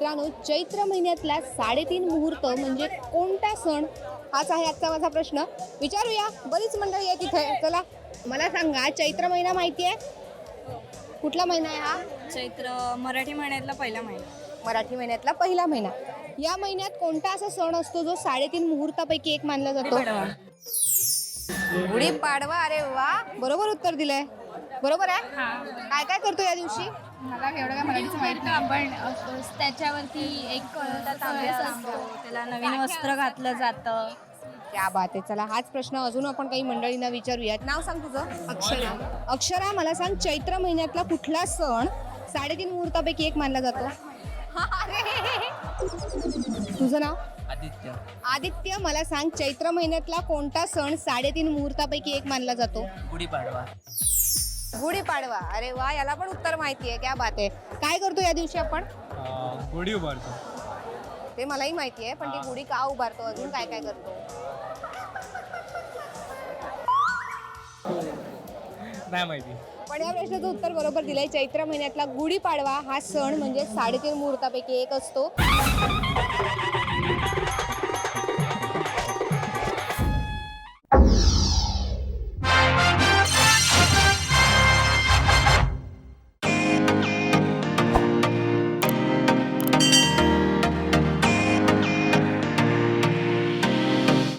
मित्रांनो चैत्र महिन्यातला साडेतीन मुहूर्त म्हणजे कोणता सण? हाच आहे आजचा माझा प्रश्न. विचारूया बरीच मंडळी आहे तिथे चला मला सांगा चैत्र महिना माहिती आहे? कुठला महिना आहे हा? चैत्र मराठी महिन्यातला पहिला महिना. मराठी महिन्यातला पहिला महिना. या महिन्यात कोणता असा सण असतो जो साडेतीन मुहूर्तापैकी एक मानला जातो? गुढी पाडवा अरे वा. बरोबर उत्तर दिलंय. बरोबर आहे? काय काय करतो या दिवशी? मला एवढं काय मराठीचं माहीत नाही. आपण त्याच्यावरती एक त्याला नवीन वस्त्र घातलं जातं. क्या बात आहे. चला हाच प्रश्न अजून आपण काही मंडळींना विचारूयात. नाव सांग तुझं? अक्षरा. अक्षरा मला सांग चैत्र महिन्यातला कुठला सण साडेतीन मुहूर्तापैकी एक मानला जातो? तुझं नाव? आदित्य. आदित्य मला सांग चैत्र महिन्यातला कोणता सण साडेतीन मुहूर्तापैकी एक मानला जातो? गुढीपाडवा. गुढीपाडवा अरे वा याला पण उत्तर माहिती आहे क्या बात आहे. काय करतो या दिवशी आपण? गुढी उभारतो. ते मलाही माहिती आहे पण ती गुढी का उभारतो अजून काय काय करतो? नाही माहिती. पण या प्रश्नाचं उत्तर बरोबर दिलंय. चैत्र महिन्यातला गुढीपाडवा हा सण म्हणजे साडेतीन मुहूर्तापैकी एक असतो.